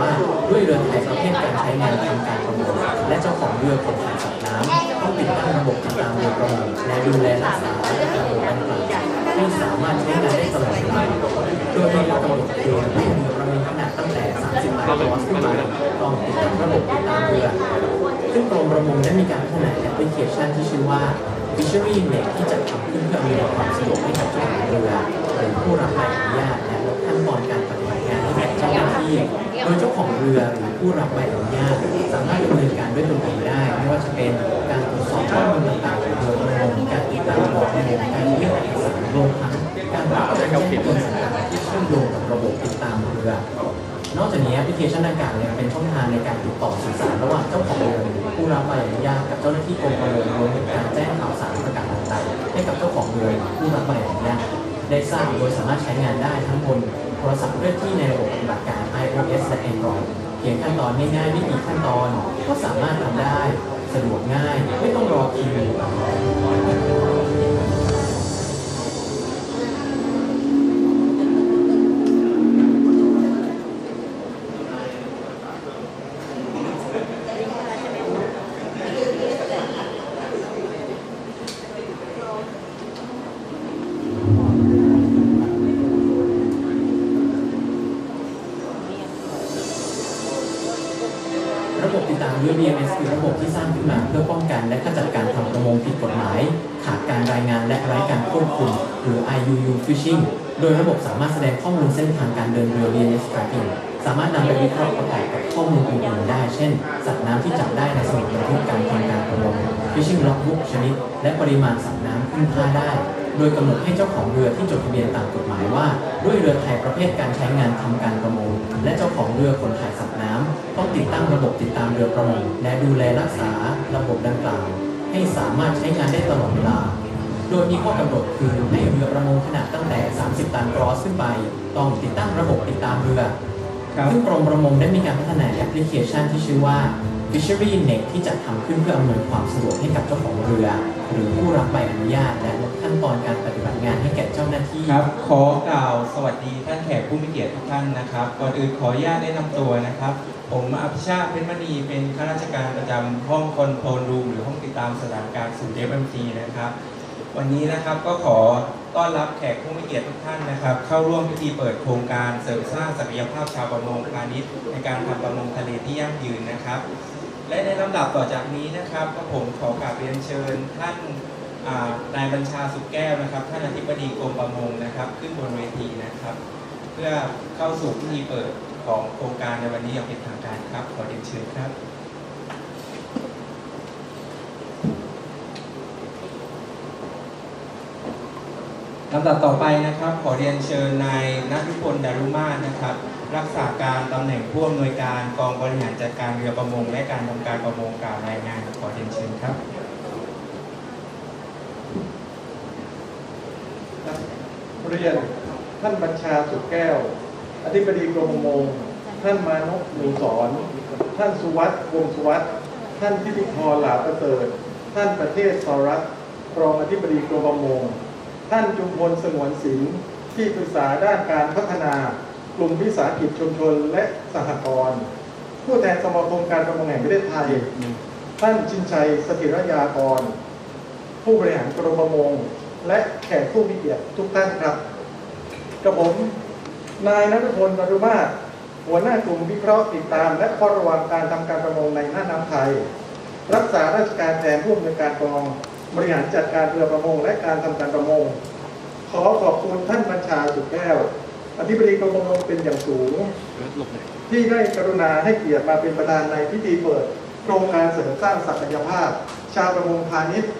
ว่าด้วยเรือไทยประเภทการใช้งานทางการประมงและเจ้าของเรือขนถ่ายสัตว์น้ำต้องติดตั้งระบบติดตามเรือประมงและดูแลรักษาระบบดังกล่าวให้สามารถใช้งานได้ตลอดเวลาโดยมีกำหนดเกณฑ์ให้เรือประมงขนาดตั้งแต่ 30ตันลอสขึ้นไปต้องติดตั้งระบบติดตามเรือซึ่งกรมประมงได้มีการพัฒนาแอปพลิเคชันที่ชื่อว่า Fishery Net ที่จัดทำขึ้นเพื่ออำนวยความสะดวกให้กับเจ้าของเรือหรือผู้รับใบอนุญาตและลดขั้นตอนการ เจ้าหน้าที่โดยเจ้าของเรือหรือผู้รับใบอนุญาตสามารถดำเนินการด้วยตนเองได้ไม่ว่าจะเป็นการตรวจสอบข้อมูลต่างๆของเรือประมงการติดตามบอกประมงการเรียกเอกสารรวมทั้งการรับแจ้งเตือนต่างๆที่เชื่อมโยงกับระบบติดตามเรือนอกจากนี้แอปพลิเคชันดังกล่าวยังเป็นช่องทางในการติดต่อสื่อสารระหว่างเจ้าของเรือผู้รับใบอนุญาตกับเจ้าหน้าที่กรมประมงรวมถึงการแจ้งข่าวสารประกาศต่างๆให้กับเจ้าของเรือหรือผู้รับใบอนุญาตได้ทราบโดยสามารถใช้งานได้ทั้งบน โทรศัพท์เคลื่อนที่ในระบบปฏิบัติการ iOS และ Android เพียงขั้นตอนง่ายๆไม่กี่ขั้นตอน ก็สามารถทำได้ สะดวกง่าย ไม่ต้องรอคิว ระบบติดตามด้วย BMS คือระบบที่สร้างขึ้นมาเพื่อป้องกันและขจัดการทำประมงผิดกฎหมาย ขาดการรายงานและไร้การควบคุม หรือ IUU Fishing โดยระบบสามารถแสดงข้อมูลเส้นทางการเดินเรือ BMS Tracking สามารถนำไปวิเคราะห์ประกอบกับข้อมูลอื่นๆได้ เช่น สัตว์น้ำที่จับได้ในสมุดบันทึกการทำการประมง Fishing Logbook ชนิด และปริมาณสัตว์น้ำขึ้นค่าได้โดยกำหนดให้เจ้าของเรือที่จดทะเบียนตามกฎหมายว่า ด้วยเรือไทยประเภทการใช้งานทำการประมงและเจ้าของเรือขนถ่ายสัต ต้องติดตั้งระบบติดตามเรือประมงและดูแลรักษาระบบดังกล่าว ให้สามารถใช้งานได้ตลอดเวลา โดยมีข้อกำหนดคือให้เรือประมงขนาดตั้งแต่ 30 ตันกรอสขึ้นไป ต้องติดตั้งระบบติดตามเรือครับซึ่งกรมประมงได้มีการพัฒนาแอปพลิเคชันที่ชื่อว่า Fishery Net ที่จัดทำขึ้นเพื่ออำนวยความสะดวกให้กับเจ้าของเรือ หรือผู้รับใบอนุญาต และลดขั้นตอนการปฏิบัติงานให้แก่เจ้าหน้าที่ครับ ขอกล่าวสวัสดีท่านแขกผู้มีเกียรติทุกท่านนะครับ ก่อนอื่นขออนุญาตแนะนำตัวนะครับ ผมอภิชาติเพชรมณีเป็นข้าราชการประจำห้องคอนโทรลรูมหรือห้องติดตามสถานการณ์ศูนย์ FMT นะครับ วันนี้นะครับก็ขอต้อนรับแขกผู้มีเกียรติทุกท่านนะครับ เข้าร่วมพิธีเปิดโครงการเสริมสร้างศักยภาพชาวประมงพาณิชย์ในการทำประมงทะเลที่ยั่งยืนนะครับ และในลำดับต่อจากนี้นะครับ ก็ผมขอกราบเรียนเชิญท่านนายบัญชาสุขแก้วนะครับ ท่านอธิบดีกรมประมงนะครับ ขึ้นบนเวทีนะครับ เพื่อเข้าสู่พิธีเปิด ของโครงการในวันนี้อย่างเป็นทางการครับ ขอเรียนเชิญครับ ลำดับต่อไปนะครับ ขอเรียนเชิญนายนัทพลดารุมาศนะครับ รักษาการตำแหน่งผู้อำนวยการกองบริหารจัดการเรือประมง และการทำการประมงกล่าวรายงาน ขอเรียนเชิญครับเรียนท่านบัญชาสุขแก้ว ธิบดีกรมประมงท่านมานพหนูสอน ท่านสุวัสด์วงสุวัสด์ท่านทิติพรหลาประเสริฐท่านประเทศสรัตน์รองอธิบดีกรมประมง ท่านจุมพลสงวนศิลป์ที่ปรึกษาด้านการพัฒนากลุ่มวิสาหกิจชุมชนและสหกรณ์ผู้แทนสมาคมการประมงแห่งประเทศไทย ท่านชินชัยสถิรยากร ผู้บริหารกรมประมง และแขกผู้มีเกียรติทุกท่านครับกับผม นายนัทพลนรุมาศหัวหน้ากลุ่มวิเคราะห์ติดตาม และเฝ้าระวังการทำการประมงในน่านน้ำไทย รักษาราชการแทนผู้อำนวยการกอง บริหารจัดการเรือประมงและการทำการประมง ขอขอบคุณท่านบัญชาสุขแก้ว อธิบดีกรมประมงเป็นอย่างสูง ที่ได้กรุณาให้เกียรติมาเป็นประธานในพิธีเปิดโครงการเสริมสร้างศักยภาพ ชาวประมงพาณิชย์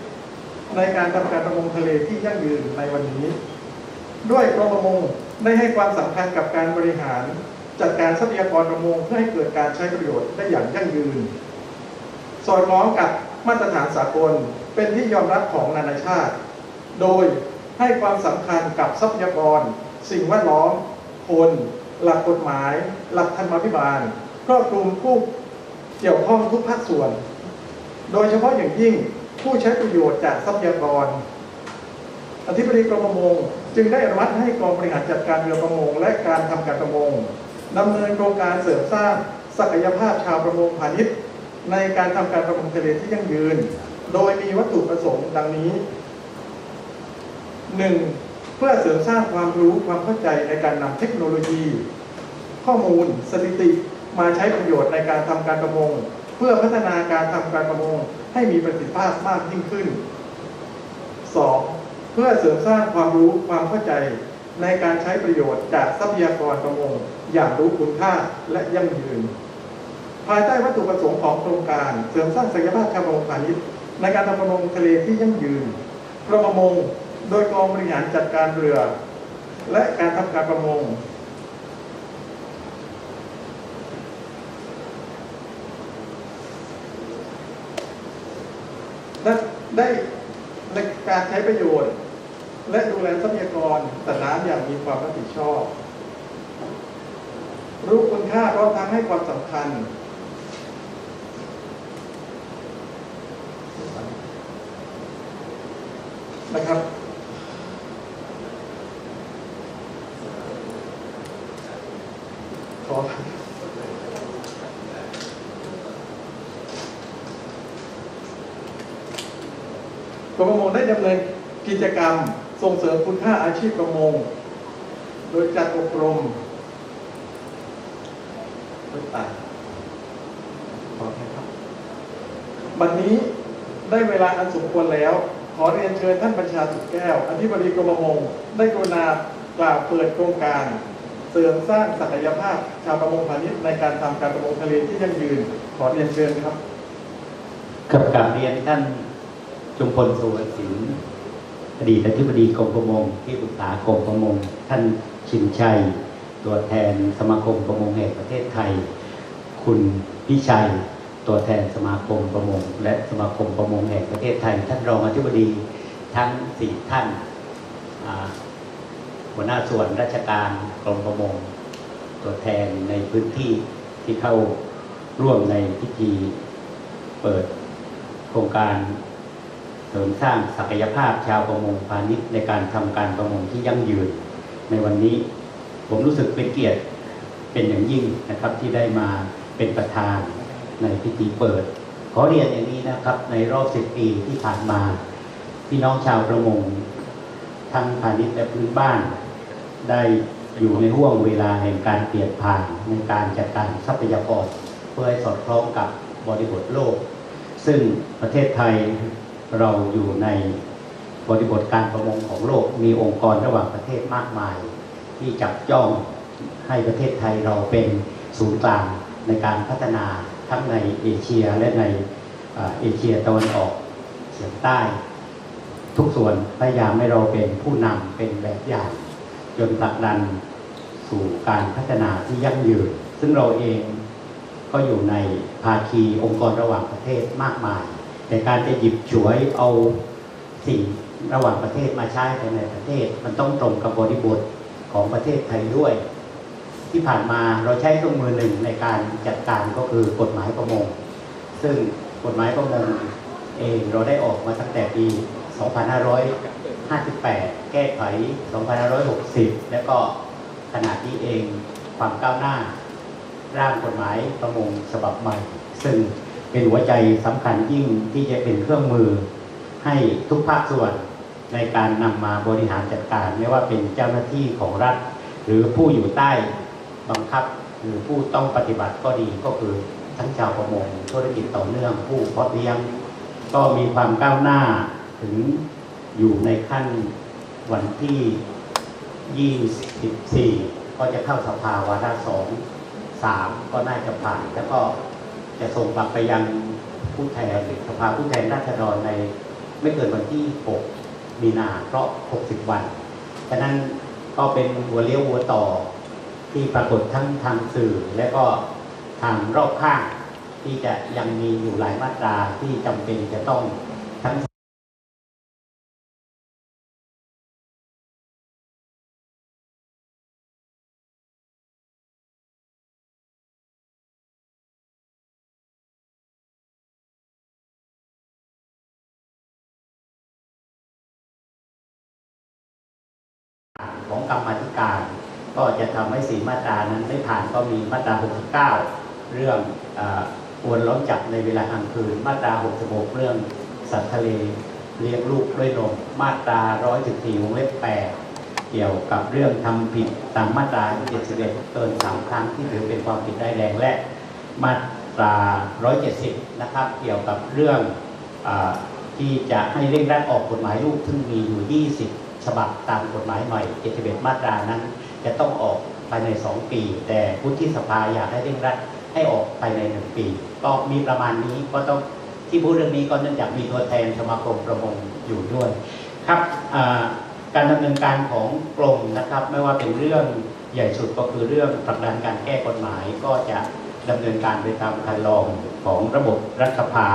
ในการทำการประมงทะเลที่ยั่งยืนในวันนี้ ด้วยกรมประมง ได้ให้ความสำคัญกับการบริหาร จัดการทรัพยากรประมงเพื่อให้เกิดการใช้ประโยชน์ได้อย่างยั่งยืน สอดคล้องกับมาตรฐานสากลเป็นที่ยอมรับของนานาชาติ โดยให้ความสำคัญกับทรัพยากร สิ่งแวดล้อม คน หลักกฎหมาย หลักธรรมาภิบาลครอบคลุมผู้เกี่ยวข้องทุกภาคส่วน โดยเฉพาะอย่างยิ่งผู้ใช้ประโยชน์จากทรัพยากร อธิบดีกรมประมง จึงได้อนุมัติให้กองบริหารจัดการเรือประมง และการทำการประมงดำเนินโครงการเสริมสร้างศักยภาพชาวประมงพาณิชย์ ในการทำการประมงทะเลที่ยั่งยืน โดยมีวัตถุประสงค์ดังนี้ 1. เพื่อเสริมสร้างความรู้ความเข้าใจในการนำเทคโนโลยี ข้อมูล สถิติมาใช้ประโยชน์ในการทำการประมง เพื่อพัฒนาการทำการประมงให้มีประสิทธิภาพมากยิ่งขึ้น 2. เพื่อเสริมสร้างความรู้ความเข้าใจในการใช้ประโยชน์จากทรัพยากรประมงอย่างรู้คุณค่าและยั่งยืน ภายใต้วัตถุประสงค์ของโครงการ เสริมสร้างศักยภาพชาวประมงพาณิชย์ ในการทำประมงทะเลที่ยั่งยืนกรมประมงโดยกองบริหารจัดการเรือ และการทำการประมง ได้ในการใช้ประโยชน์ และดูแลทรัพยากรสัตว์น้ำอย่างมีความรับผิดชอบ รู้คุณค่าพร้อมทั้งให้ความสำคัญ นะครับขอกรมประมงได้ดำเนินกิจกรรม ส่งเสริมคุณค่าอาชีพประมง โดยจัดอบรมโดยตัดขอแค่ครับ บัดนนี้ได้เวลาอันสมควรแล้ว ขอเรียนเชิญท่านบัญชาสุขแก้ว อธิบดีกรมประมง ได้กรุณากล่าวเปิดโครงการ เสริมสร้างศักยภาพชาวประมงพาณิชย์ในการทำการประมงทะเลที่ยั่งยืน ขอเรียนเชิญครับกับกาบเรียนท่านจุมพลสุวรรณศิลป์ อดีตอธิบดีกรมประมงที่ปรึกษากรมประมง ท่านชินชัย ตัวแทนสมาคมประมงแห่งประเทศไทย คุณพิชัย ตัวแทนสมาคมประมง และสมาคมประมงแห่งประเทศไทย ท่านรองอธิบดีทั้งสี่ท่านหัวหน้าส่วนราชการกรมประมง ตัวแทนในพื้นที่ที่เข้าร่วมในพิธีเปิดโครงการ เสริมสร้างศักยภาพชาวประมงพาณิชย์ในการทำการประมงที่ยั่งยืน ในวันนี้ผมรู้สึกเป็นเกียรติเป็นอย่างยิ่งนะครับที่ได้มาเป็นประธานในพิธีเปิด ขอเรียนอย่างนี้นะครับในรอบสิบปีที่ผ่านมา พี่น้องชาวประมง ทั้งพาณิชย์และพื้นบ้าน ได้อยู่ในห่วงเวลาแห่งการเปลี่ยนผ่านในการจัดการทรัพยากร เพื่อให้สอดคล้องกับบริบทโลก ซึ่งประเทศไทย เราอยู่ในบริบทการประมงของโลก มีองค์กรระหว่างประเทศมากมาย ที่จับจ้องให้ประเทศไทยเราเป็นศูนย์กลางในการพัฒนาทั้งในเอเชียและในเอเชียตะวันออกเฉียงใต้ ทุกส่วนพยายามให้เราเป็นผู้นำเป็นแบบอย่างจนผลักดันสู่การพัฒนาที่ยั่งยืน ซึ่งเราเองก็อยู่ในภาคีองค์กรระหว่างประเทศมากมาย แต่การจะหยิบฉวยเอาสิ่งระหว่างประเทศมาใช้ภายในประเทศ มันต้องตรงกับบริบทของประเทศไทยด้วย ที่ผ่านมาเราใช้เครื่องมือหนึ่งในการจัดการก็คือกฎหมายประมง ซึ่งกฎหมายประมงเองเราได้ออกมาตั้งแต่ปี 2558 แก้ไข 2560 แล้วก็ขณะนี้เองความก้าวหน้า ร่างกฎหมายประมงฉบับใหม่ ซึ่ง เป็นหัวใจสำคัญยิ่งที่จะเป็นเครื่องมือให้ทุกภาคส่วนในการนำมาบริหารจัดการ ไม่ว่าเป็นเจ้าหน้าที่ของรัฐ หรือผู้อยู่ใต้บังคับหรือผู้ต้องปฏิบัติก็ดีก็คือทั้งชาวประมงธุรกิจต่อเนื่องผู้เพาะเลี้ยง ก็มีความก้าวหน้าถึงอยู่ในขั้นวันที่ 24 ก็จะเข้าสภาวาระสองสามก็น่าจะผ่านแล้วก็ จะส่งกลับไปยังผู้แทนสภาผู้แทนราษฎรในไม่เกินวันที่ 6 มีนาเพราะ 60 วันฉะนั้นก็เป็นหัวเลี้ยวหัวต่อที่ปรากฏทั้งทางสื่อและก็ทางรอบข้างที่จะยังมีอยู่หลายมาตราที่จำเป็นจะต้องทั้ง ของกรรมธิการ ก็จะทำให้สีมาตรานั้นไม่ผ่านก็มีมาตรา 69 เรื่องอวนล้อมจับในเวลากลางคืน มาตรา 66 เรื่องสัตว์ทะเลเลี้ยงลูกด้วยนมมาตรา 114วงเล็บ 8 เกี่ยวกับเรื่องทำผิดตามมาตรา 71 เกิน 3 ครั้งที่ถือเป็นความผิดร้แรงและมาตรา 170 นะครับ เกี่ยวกับเรื่องอที่จะให้เร่งรัดออกกฎหมายลูกซึ่งมีอยู่ 20 ฉบับตามกฎหมายใหม่71มาตรานั้น จะต้องออกภายใน 2 ปี แต่พุทธิสภาอยากให้เร่งรัดให้ออกภายใน 1 ปี ก็มีประมาณนี้ก็ต้องที่พูดเรื่องนี้ก็เนื่องจากมีตัวแทนสมาคมประมงอยู่ด้วยครับการดำเนินการของกรมนะครับ ไม่ว่าเป็นเรื่องใหญ่สุดก็คือเรื่องผลักดันการแก้กฎหมายก็จะดำเนินการไปตามคันลองของระบบรัฐสภา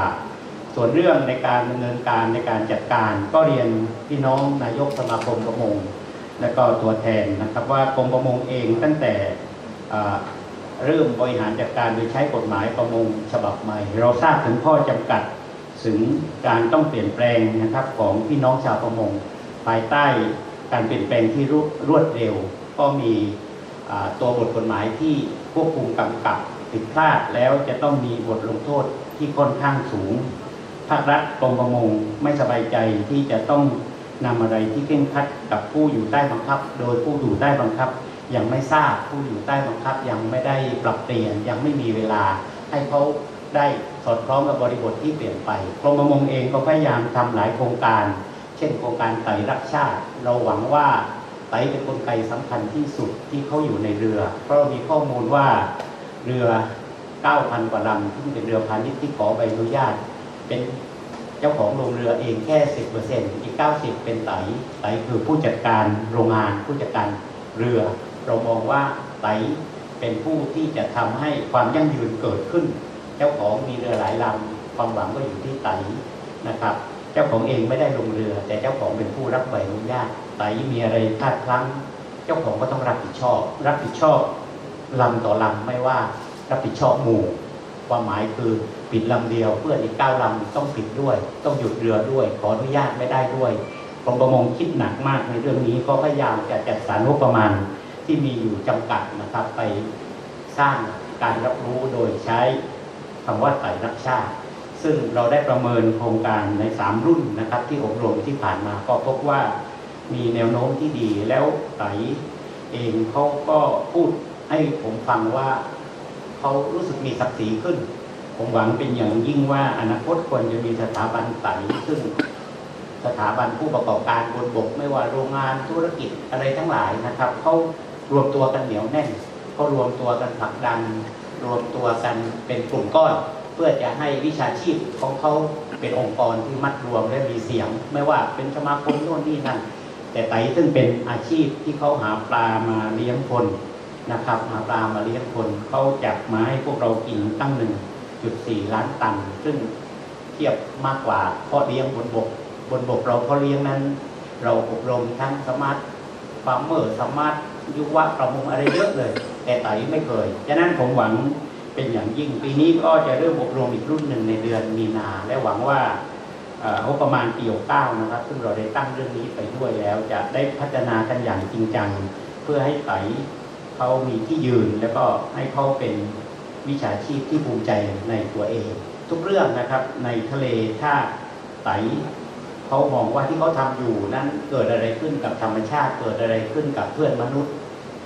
ส่วนเรื่องในการดำเนินการในการจัดการ ก็เรียนพี่น้องนายกสมาคมประมง และก็ตัวแทนนะครับว่ากรมประมงเองตั้งแต่เริ่มบริหารจัดการโดยใช้กฎหมายประมงฉบับใหม่ เราทราบถึงข้อจำกัดถึงการต้องเปลี่ยนแปลงนะครับของพี่น้องชาวประมง ภายใต้การเปลี่ยนแปลงที่รวดเร็ว ก็มีตัวบทกฎหมายที่ควบคุมกำกับผิดพลาดแล้วจะต้องมีบทลงโทษที่ค่อนข้างสูง ภาครัฐกรมประมงไม่สบายใจที่จะต้องนำอะไรที่เคร่งครัดกับผู้อยู่ใต้บังคับ โดยผู้อยู่ใต้บังคับ ยังไม่ทราบผู้อยู่ใต้บังคับ ยังไม่ได้ปรับเปลี่ยนยังไม่มีเวลา ให้เขาได้สอดคล้องกับบริบทที่เปลี่ยนไปกรมประมงเองก็พยายามทำหลายโครงการ เช่นโครงการไตรรักชาติ เราหวังว่าไตเป็นกลไกสำคัญที่สุดที่เขาอยู่ในเรือ เพราะเรามีข้อมูลว่าเรือ 9,000 กว่าลำที่เป็นเรือพาณิชย์ที่ขอใบอนุญาต เป็นเจ้าของโรงเรือเองแค่10%อีก90เป็นไตไตคือผู้จัดการโรงงานผู้จัดการเรือ เรามองว่าไตเป็นผู้ที่จะทำให้ความยั่งยืนเกิดขึ้น เจ้าของมีเรือหลายลำความหวังก็อยู่ที่ไตนะครับ เจ้าของเองไม่ได้ลงเรือ แต่เจ้าของเป็นผู้รับใบอนุญาตไตมีอะไรพลาดพลั้ง เจ้าของก็ต้องรับผิดชอบ รับผิดชอบลำต่อลำไม่ว่ารับผิดชอบหมู่ ความหมายคือปิดลำเดียว เพื่ออีกเก้าลำต้องปิดด้วย ต้องหยุดเรือด้วย ขออนุญาตไม่ได้ด้วยกรมประมงคิดหนักมากในเรื่องนี้ก็พยายามจะจัดสรรงบประมาณที่มีอยู่จำกัดนะครับไปสร้างการรับรู้โดยใช้คำว่าไตรรักชาติ ซึ่งเราได้ประเมินโครงการใน 3 รุ่นนะครับ ที่อบรมที่ผ่านมาก็พบว่ามีแนวโน้มที่ดีแล้วไตเองเขาก็พูดให้ผมฟังว่า เขารู้สึกมีศักดิ์ศรีขึ้น ผมหวังเป็นอย่างยิ่งว่าอนาคตควรจะมีสถาบันไตซึ่งสถาบันผู้ประกอบการบนบก ไม่ว่าโรงงานธุรกิจอะไรทั้งหลายนะครับเขารวมตัวกันเหนียวแน่นเขารวมตัวกันผลักดัน รวมตัวกันเป็นกลุ่มก้อน เพื่อจะให้วิชาชีพของเขาเป็นองค์กรที่มัดรวมและมีเสียง ไม่ว่าเป็นสมาคมโน่นนี่นั่นแต่ไตซึ่งเป็นอาชีพที่เขาหาปลามาเลี้ยงคน นะครับหาปลามาเลี้ยงคนเขาจับมาให้พวกเรากินตั้งหนึ่งจุดสี่ล้านตัน ซึ่งเทียบมากกว่าเพราะเลี้ยงบนบก บนบกเราเพาะเลี้ยงนั้น เราอบรมทั้งสมาร์ทฟาร์มเมอร์สมาร์ทยุวะประมงอะไรเยอะเลย แต่ไตไม่เคยฉะนั้นผมหวังเป็นอย่างยิ่งปีนี้ก็จะเริ่มอบรมอีกรุ่นหนึ่งในเดือนมีนา และหวังว่าเอ่องบประมาณปี69นะครับ ซึ่งเราได้ตั้งเรื่องนี้ไปด้วยแล้ว จะได้พัฒนากันอย่างจริงจัง เพื่อให้ไต เขามีที่ยืนแล้วก็ให้เขาเป็นวิชาชีพที่ภูมิใจในตัวเอง ทุกเรื่องนะครับในทะเลถ้าไตเขามองว่าที่เขาทำอยู่นั้นเกิดอะไรขึ้นกับธรรมชาติ เกิดอะไรขึ้นกับเพื่อนมนุษย์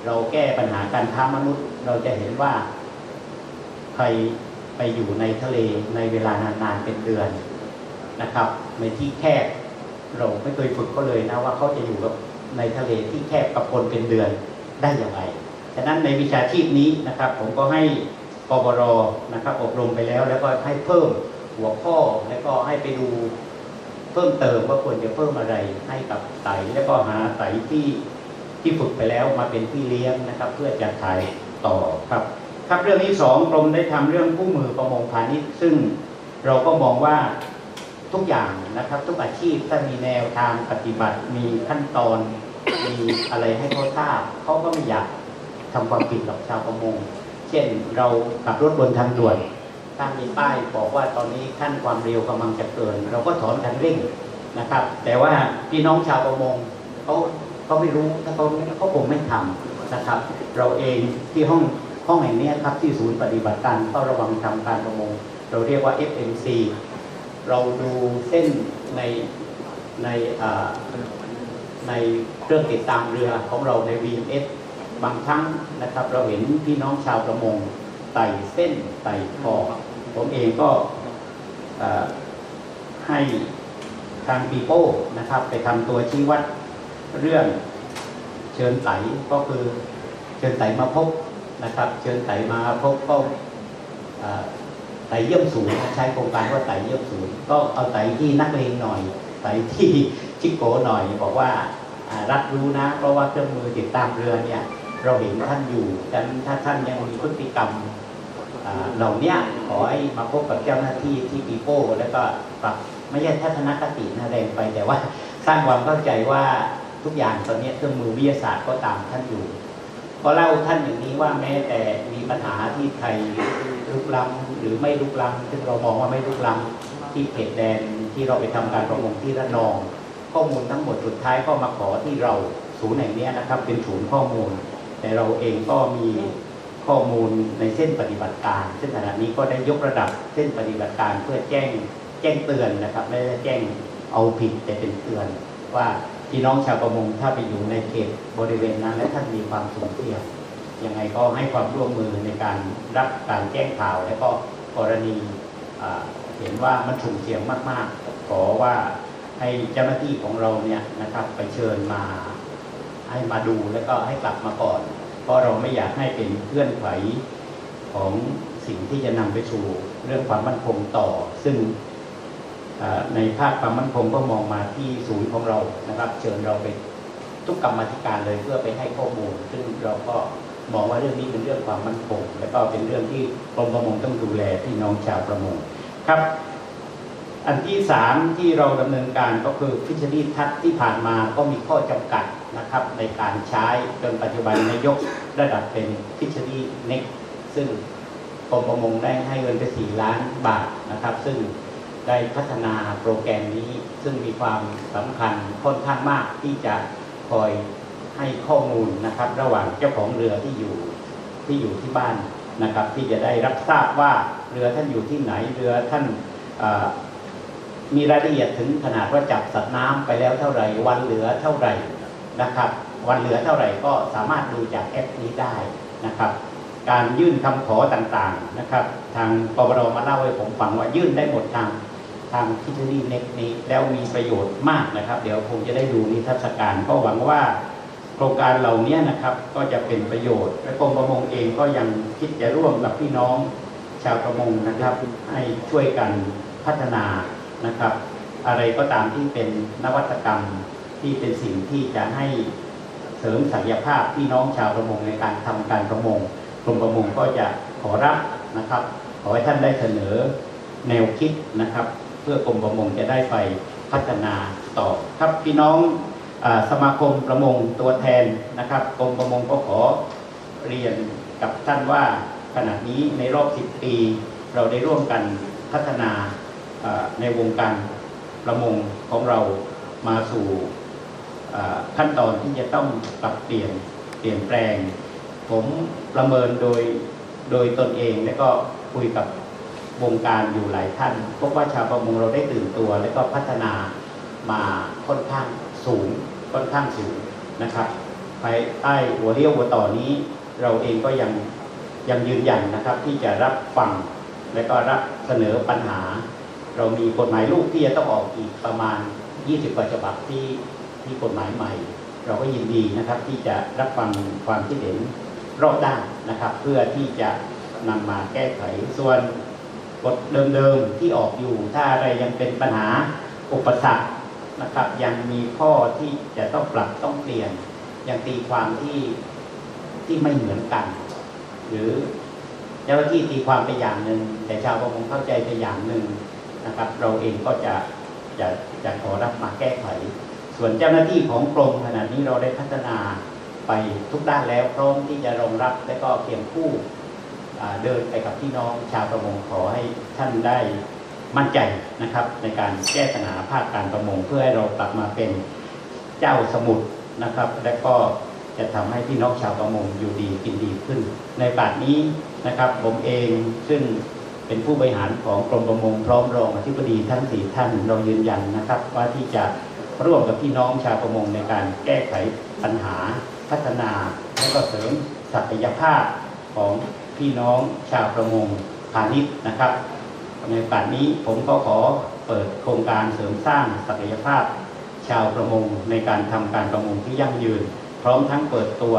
เราแก้ปัญหาการค้ามนุษย์ เราจะเห็นว่าใครไปอยู่ในทะเลในเวลานานๆเป็นเดือนนะครับ ในที่แคบเราไม่เคยฝึกเขาเลยนะว่าเขาจะอยู่กับในทะเลที่แคบกับคนเป็นเดือนได้อย่างไร ฉะนั้นในวิชาชีพนี้นะครับ ผมก็ให้กบรนะครับอบรมไปแล้ว แล้วก็ให้เพิ่มหัวข้อแล้วก็ให้ไปดูเพิ่มเติมว่าควรจะเพิ่มอะไรให้กับไตแล้วก็หาไตที่ที่ฝึกไปแล้วมาเป็นพี่เลี้ยงนะครับ เพื่อจะถ่ายต่อครับ ครับเรื่องที่สองกรมได้ทำเรื่องผู้มือประมงพาณิชย์ซึ่งเราก็มองว่าทุกอย่างนะครับ ทุกอาชีพถ้ามีแนวทางปฏิบัติมีขั้นตอนมีอะไรให้เขาทราบเขาก็ไม่อยาก ทำความผิดหรอกชาวประมง เช่นเราขับรถบนทางด่วนถ้ามีป้ายบอกว่าตอนนี้ขั้นความเร็วกำลังจะเกิน เราก็ถอนคันเร่งนะครับ แต่ว่าพี่น้องชาวประมงเขาเขาไม่รู้ถ้าเขาเขาคงไม่ทำนะครับ เราเองที่ห้องห้องแห่งนี้ครับที่ศูนย์ปฏิบัติการเฝ้าระวังทำการประมง เราเรียกว่า FMC เราดูเส้นในในอ่าในเครื่องติดตามเรือของเราใน VMS บางครั้งนะครับ เราเห็นพี่น้องชาวประมงไต่เส้นไต่ขอผมเองก็ให้ทางปีโป้นะครับ ไปทำตัวชี้วัดเรื่องเชิญไต่ก็คือเชิญไต่มาพบนะครับ เชิญไต่มาพบก็ไต่เยี่ยมศูนใช้โครงการว่าไต่เยี่ยมศูนก็เอาไต่ที่นักเลงหน่อยไต่ที่ชิโกหน่อย บอกว่าอ่ารับรู้นะ เพราะว่าเครื่องมือติดตามเรือเนี่ย เราเห็นท่านอยู่ดังนั้นถ้าท่านยังมีพฤติกรรมเหล่านี้ขอให้มาพบกับเจ้าหน้าที่ที่ปีโป้แล้วก็ปรับไม่ใช่ทัศนคตินะแรงไปแต่ว่าสร้างความเข้าใจว่าทุกอย่างตอนนี้เครื่องมือวิทยาศาสตร์ก็ตามท่านอยู่ก็เล่าท่านอย่างนี้ว่าแม้แต่มีปัญหาที่ไทยลุกล้ำหรือไม่ลุกล้ำซึ่งเรามองว่าไม่ลุกล้ำที่เขตแดนที่เราไปทำการประมงที่ระนอง ข้อมูลทั้งหมดสุดท้ายก็มาขอที่เราศูนย์แห่งนี้นะครับ เป็นศูนย์ข้อมูล แต่เราเองก็มีข้อมูลในเส้นปฏิบัติการ ซึ่งขณะนี้ก็ได้ยกระดับเส้นปฏิบัติการเพื่อแจ้งแจ้งเตือนนะครับ ไม่ได้แจ้งเอาผิดแต่เป็นเตือน ว่าพี่น้องชาวประมงถ้าไปอยู่ในเขตบริเวณนั้น และท่านมีความสูญเสี่ยงยังไงก็ให้ความร่วมมือในการรับการแจ้งข่าว และก็กรณีเห็นว่ามันสุ่มเสี่ยงมาก ๆ ขอว่าให้เจ้าหน้าที่ของเราเนี่ยนะครับไปเชิญมา ให้มาดูแล้วก็ให้กลับมาก่อน เพราะเราไม่อยากให้เป็นเพื่อนไขของสิ่งที่จะนำไปสู่เรื่องความมั่นคงต่อ ซึ่งในภาคความมั่นคงก็มองมาที่ศูนย์ของเรานะครับ เชิญเราไปทุกกรรมธิการเลยเพื่อไปให้ข้อมูล ซึ่งเราก็มองว่าเรื่องนี้เป็นเรื่องความมั่นคง และก็เป็นเรื่องที่กรมประมงต้องดูแลพี่น้องชาวประมงครับ อันที่สามที่เราดำเนินการก็คือฟิชรีทัศที่ผ่านมาก็มีข้อจำกัด นะครับในการใช้จนปัจจุบันนายกระดับเป็นฟิชรีเน็กซึ่งกรมประมงได้ให้เงินไป 4 ล้านบาทนะครับ ซึ่งได้พัฒนาโปรแกรมนี้ซึ่งมีความสำคัญค่อนข้างมากที่จะคอยให้ข้อมูลนะครับ ระหว่างเจ้าของเรือที่อยู่ที่อยู่ที่บ้านนะครับ ที่จะได้รับทราบว่าเรือท่านอยู่ที่ไหนเรือท่านมีรายละเอียดถึงขนาดว่าจับสัตว์น้ำไปแล้วเท่าไหร่วันเหลือเท่าไหร่ นะครับวันเหลือเท่าไหร่ก็สามารถดูจากแอปนี้ได้นะครับ การยื่นคำขอต่างๆนะครับ ทางปปรมาเล่าให้ผมฟังว่ายื่นได้หมดทางทางทิทรีเน็กนี้แล้วมีประโยชน์มากนะครับ เดี๋ยวคงจะได้ดูนิทรรศการก็หวังว่าโครงการเหล่านี้นะครับก็จะเป็นประโยชน์ และกรมประมงเองก็ยังคิดจะร่วมกับพี่น้องชาวประมงนะครับ ให้ช่วยกันพัฒนานะครับ อะไรก็ตามที่เป็นนวัตกรรม ที่เป็นสิ่งที่จะให้เสริมศักยภาพพี่น้องชาวประมงในการทำการประมงกรมประมงก็จะขอรับนะครับ ขอให้ท่านได้เสนอแนวคิดนะครับ เพื่อกรมประมงจะได้ไปพัฒนาต่อครับพี่น้องอสมาคมประมงตัวแทนนะครับกรมประมงก็ขอเรียนกับท่านว่าขณะนี้ในรอบ 10 ปี เราได้ร่วมกันพัฒนาในวงการประมงของเรามาสู่ ขั้นตอนที่จะต้องปรับเปลี่ยนเปลี่ยนแปลง ผมประเมินโดยโดยตนเองและก็คุยกับวงการอยู่หลายท่านพบว่าชาวประมงเราได้ตื่นตัว และก็พัฒนามาค่อนข้างสูงค่อนข้างสูงนะครับภายใต้หัวเรี่ยวหัวต่อนี้ เราเองก็ยังยังยืนยันนะครับ ที่จะรับฟังและก็รับเสนอปัญหา เรามีกฎหมายลูกที่จะต้องออกอีกประมาณ 20กว่าฉบับที่ ที่กฎหมายใหม่ เราก็ยินดีนะครับที่จะรับฟังความคิดเห็นรอบด้านนะครับ เพื่อที่จะนำมาแก้ไขส่วนกฎเดิมๆที่ออกอยู่ ถ้าอะไรยังเป็นปัญหาอุปสรรคนะครับ ยังมีข้อที่จะต้องปรับต้องเปลี่ยนยังตีความที่ที่ไม่เหมือนกัน หรือเจ้าหน้าที่ตีความไปอย่างหนึ่งแต่ชาวประมงเข้าใจไปอย่างหนึ่งนะครับ เราเองก็จะจะจะขอรับมาแก้ไข ส่วนเจ้าหน้าที่ของกรมขณะนี้เราได้พัฒนาไปทุกด้านแล้วพร้อมที่จะรองรับและก็เคียงคู่เดินไปกับพี่น้องชาวประมงขอให้ท่านได้มั่นใจนะครับ ในการแก้ปัญหาภาคการประมงเพื่อให้เรากลับมาเป็นเจ้าสมุทรนะครับ และก็จะทำให้พี่น้องชาวประมงอยู่ดีกินดีขึ้น ในบาทนี้นะครับผมเองซึ่งเป็นผู้บริหารของกรมประมงพร้อมรองอธิบดีทั้งสี่ท่านเรายืนยันนะครับ ว่าที่จะ ร่วมกับพี่น้องชาวประมงในการแก้ไขปัญหาพัฒนา และก็เสริมศักยภาพของพี่น้องชาวประมงพาณิชย์นะครับ ในป่านนี้ผมก็ขอเปิดโครงการเสริมสร้างศักยภาพ ชาวประมงในการทำการประมงที่ยั่งยืน พร้อมทั้งเปิดตัว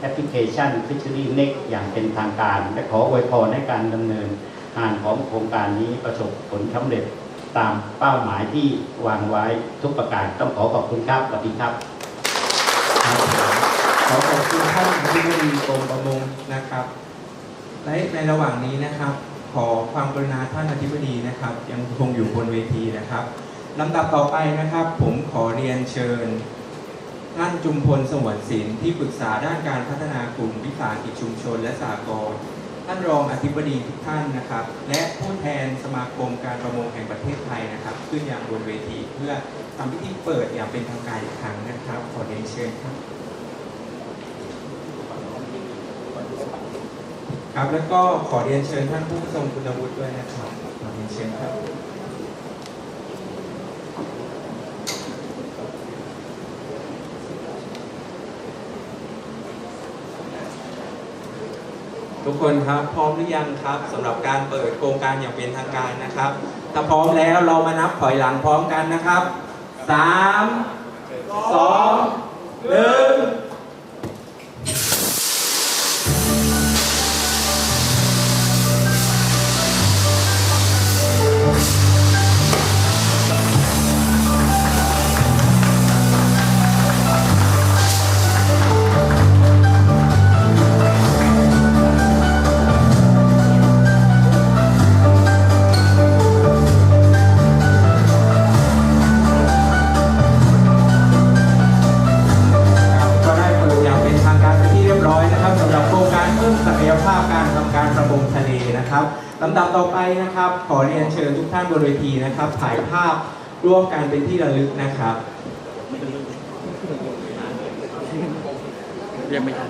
แอปพลิเคชัน Fishery Next อย่างเป็นทางการ และขออวยพรให้การดำเนินงานของโครงการนี้ประสบผลสำเร็จ ตามเป้าหมายที่วางไว้ทุกประการต้องขอขอบคุณครับสวัสดีครับขอขอบคุณท่านอธิบดีกรมประมงนะครับและในระหว่างนี้นะครับ ขอความกรุณาท่านอธิบดีนะครับ ยังคงอยู่บนเวทีนะครับลำดับต่อไปนะครับ ผมขอเรียนเชิญท่านจุมพลสงวนศิลป์ที่ปรึกษาด้านการพัฒนากลุ่มวิสาหกิจชุมชนและสหกรณ์ ท่านรองอธิบดีทุกท่านนะครับ และผู้แทนสมาคมการประมงแห่งประเทศไทยนะครับ ขึ้นอย่างบนเวทีเพื่อทำพิธีเปิดอย่างเป็นทางการอีกครั้งนะครับ ขอเรียนเชิญครับ ครับแล้วก็ขอเรียนเชิญท่านผู้ทรงคุณวุฒิด้วยนะครับขอเรียนเชิญครับ กคนครับ พร้อมหรือยังครับสำหรับการเปิดโครงการอย่างเป็นทางการนะครับ ถ้าพร้อมแล้วเรามานับถอยหลังพร้อมกันนะครับสามสองหนึ่ง ทุกท่านบนเวทีนะครับ ถ่ายภาพร่วมกันเป็นที่ระลึกนะครับยังไม่ทัน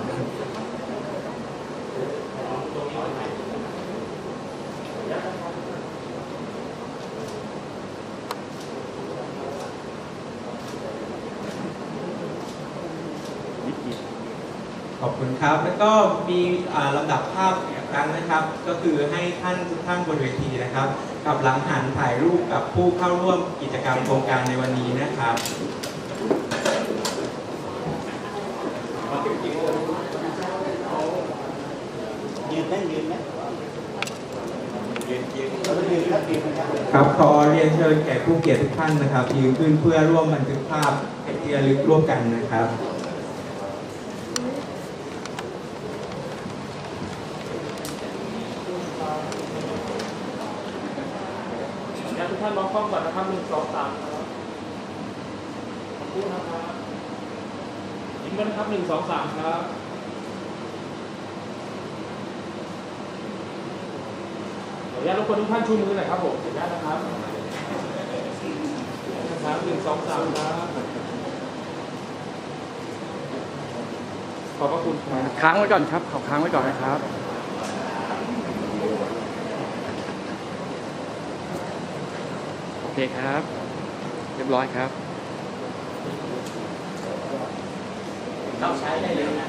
ขอบคุณครับ แล้วก็มีอ่าลำดับภาพอีกครั้งนะครับ ก็คือให้ท่านทุกท่านบนเวทีนะครับ กับหลังหันถ่ายรูปกับผู้เข้าร่วมกิจกรรมโครงการในวันนี้นะครับยืนได้ยืนไหมครับขอเรียนเชิญแขกผู้เกียรติทุกท่านนะครับยืนขึ้นเพื่อร่วมบันทึกภาพเป็นที่ระลึกร่วมกันนะครับ เดี๋ยว ท่านมองกล้องก่อนนะครับหนึ่งสองสามครับขอบคุณนะครับยิ้มกันนะครับหนึ่งสองสามครับขออนุญาตรบกวนทุกท่านชูมือหน่อยครับผมขออนุญาตนะครับนะครับหนึ่งสองสามครับขอบพระคุณครับค้างไว้ก่อนครับขอค้างไว้ก่อนนะครับ โอ เคครับ เรียบร้อยครับเราใช้ได้เลยนะ